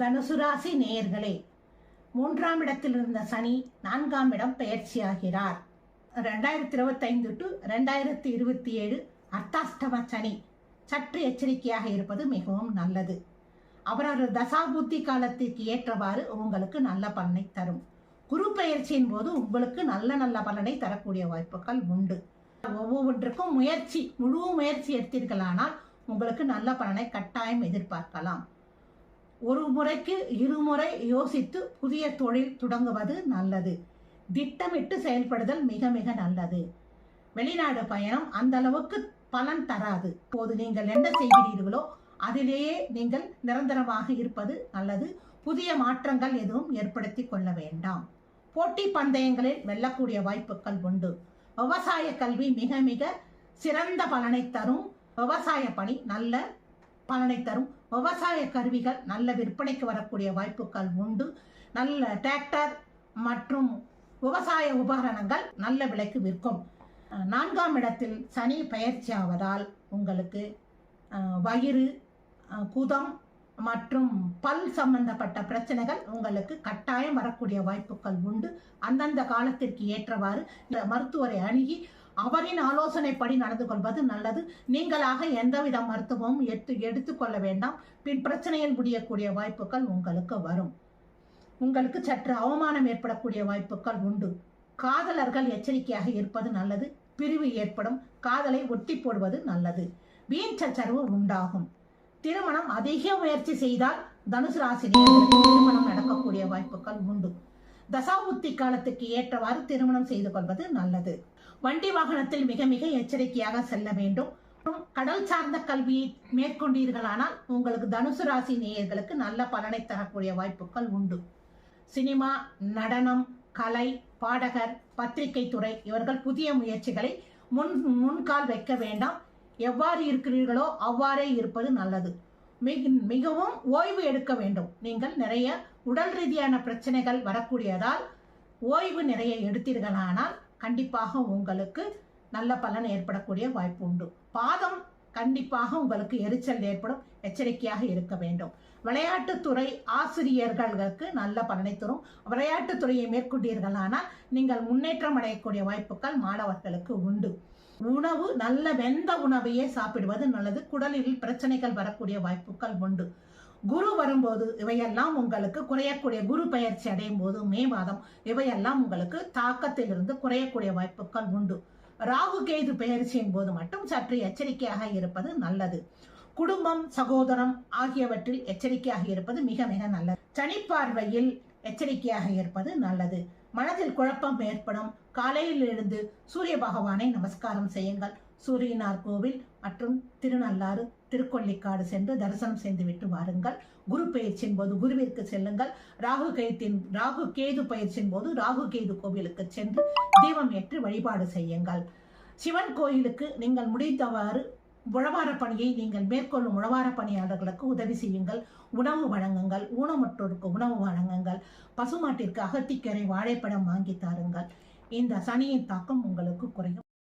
தனுசு ராசி நேயர்களே மூன்றாம் இடத்தில் இருந்த சனி நான்காம் இடம் பெயர்ச்சியாகிறார் ரெண்டாயிரத்தி இருபத்தைந்து டு ரெண்டாயிரத்தி இருபத்தி ஏழு அர்த்தாஷ்டம சனி சற்று எச்சரிக்கையாக இருப்பது மிகவும் நல்லது. அவரவர் தசாபுத்தி காலத்திற்கு ஏற்றவாறு உங்களுக்கு நல்ல பலனை தரும். குரு பயிற்சியின் போது உங்களுக்கு நல்ல நல்ல பலனை தரக்கூடிய வாய்ப்புகள் உண்டு. ஒவ்வொன்றுக்கும் முயற்சி முழு முயற்சி எடுத்தீர்களானால் உங்களுக்கு நல்ல பலனை கட்டாயம் எதிர்பார்க்கலாம். ஒரு முறைக்கு இருமுறை யோசித்து புதிய தொழில் தொடங்குவது நல்லது. திட்டமிட்டு செயல்படுதல் மிக மிக நல்லது. வெளிநாடு பயணம் அந்த அளவுக்கு பலன் தராது. போது நீங்கள் என்ன செய்கிறீர்களோ அதிலேயே நீங்கள் நிரந்தரமாக இருப்பது நல்லது. புதிய மாற்றங்கள் எதுவும் ஏற்படுத்தி கொள்ள வேண்டாம். போட்டி பந்தயங்களில் வெல்லக்கூடிய வாய்ப்புகள் உண்டு. விவசாய கல்வி மிக மிக சிறந்த பலனை தரும். விவசாய பணி நல்ல பலனை தரும். விவசாய கருவிகள் நல்ல விற்பனைக்கு வரக்கூடிய வாய்ப்புகள் உண்டு. நல்ல டிராக்டர் மற்றும் விவசாய உபகரணங்கள் நல்ல விலைக்கு விற்கும். நான்காம் இடத்தில் சனி பயிற்சி ஆவதால் உங்களுக்கு வயிறு குதம் மற்றும் பல் சம்பந்தப்பட்ட பிரச்சனைகள் உங்களுக்கு கட்டாயம் வரக்கூடிய வாய்ப்புகள் உண்டு. அந்தந்த காலத்திற்கு ஏற்றவாறு இந்த மருத்துவரை அணுகி அவரின் ஆலோசனைப்படி நடந்து கொள்வது நல்லது. நீங்களாக எந்தவித மருத்துவமும் எடுத்து எடுத்துக்கொள்ள வேண்டாம். பின் பிரச்சனையில் முடியக்கூடிய வாய்ப்புகள் உங்களுக்கு வரும். உங்களுக்கு சற்று அவமானம் ஏற்படக்கூடிய வாய்ப்புகள் உண்டு. காதலர்கள் எச்சரிக்கையாக இருப்பது நல்லது. பிரிவு ஏற்படும். காதலை ஒட்டி போடுவது நல்லது. வீண் சச்சரவு உண்டாகும். திருமணம் அதிக முயற்சி செய்தால் தனுசு ராசினியர்களுக்கு திருமணம் நடக்கக்கூடிய வாய்ப்புகள் உண்டு. தசாபுத்தி காலத்துக்கு ஏற்றவாறு திருமணம் செய்து கொள்வது நல்லது. வண்டி வாகனத்தில் மிக மிக எச்சரிக்கையாக செல்ல வேண்டும். கடல் சார்ந்த கல்வியை மேற்கொண்டீர்களானால் உங்களுக்கு தனுசு ராசி நேயர்களுக்கு நல்ல பலனை தரக்கூடிய வாய்ப்புகள் உண்டு. சினிமா நடனம் கலை பாடகர் பத்திரிகை துறை இவர்கள் புதிய முயற்சிகளை முன் முன்கால் வைக்க வேண்டாம். எவ்வாறு இருக்கிறீர்களோ அவ்வாறே இருப்பது நல்லது. மிக மிகவும் ஓய்வு எடுக்க வேண்டும். நீங்கள் நிறைய உடல் ரீதியான பிரச்சனைகள் வரக்கூடியதால் ஓய்வு நிறைய எடுத்தீர்களானால் கண்டிப்பாக உங்களுக்கு நல்ல பலன் ஏற்படக்கூடிய வாய்ப்பு உண்டு. பாதம் கண்டிப்பாக உங்களுக்கு எரிச்சல் ஏற்படும் எச்சரிக்கையாக இருக்க வேண்டும். விளையாட்டுத்துறை ஆசிரியர்களுக்கு நல்ல பலனை தரும். விளையாட்டுத்துறையை மேற்கொண்டீர்களானால் நீங்கள் முன்னேற்றம் அடையக்கூடிய வாய்ப்புகள் மாணவர்களுக்கு உண்டு. உணவு நல்ல வெந்த உணவையே சாப்பிடுவது நல்லது. குடலில் பிரச்சனைகள் வரக்கூடிய வாய்ப்புகள் உண்டு. குரு வரும்போது இவையெல்லாம் உங்களுக்கு குறையக்கூடிய குரு பயிற்சி அடையும் போது மே மாதம் இவையெல்லாம் உங்களுக்கு தாக்கத்திலிருந்து குறையக்கூடிய வாய்ப்புகள் உண்டு. ராகு கேது பெயர்ச்சியின் போது மட்டும் சற்று எச்சரிக்கையாக இருப்பது நல்லது. குடும்பம் சகோதரம் ஆகியவற்றில் எச்சரிக்கையாக இருப்பது மிக மிக நல்லது. சனி பார்வையில் எச்சரிக்கையாக இருப்பது நல்லது. மனதில் குழப்பம் ஏற்படும். காலையில் எழுந்து சூரிய பகவானை நமஸ்காரம் செய்யுங்கள். சூரியனார் கோவில் மற்றும் திருநள்ளாறு திருக்கொள்ளிக்காடு சென்று தரிசனம் செய்துவிட்டு வாருங்கள். குரு பயிற்சியின் போது குருவிற்கு செல்லுங்கள். ராகு கேத்தின் ராகு கேது பயிற்சியின் போது ராகு கேது கோவிலுக்கு சென்று தீபம் ஏற்றி வழிபாடு செய்யுங்கள். சிவன் கோயிலுக்கு நீங்கள் முடிந்தவாறு உழவார பணியை நீங்கள் மேற்கொள்ளும் உழவார பணியாளர்களுக்கு உதவி செய்யுங்கள். உணவு வழங்குங்கள். ஊனமுற்றோருக்கு உணவு வழங்குங்கள். பசுமாட்டிற்கு அகத்திக்கரை வாழைப்பழம் வாங்கி தாருங்கள். இந்த சனியின் தாக்கம் உங்களுக்கு குறையும்.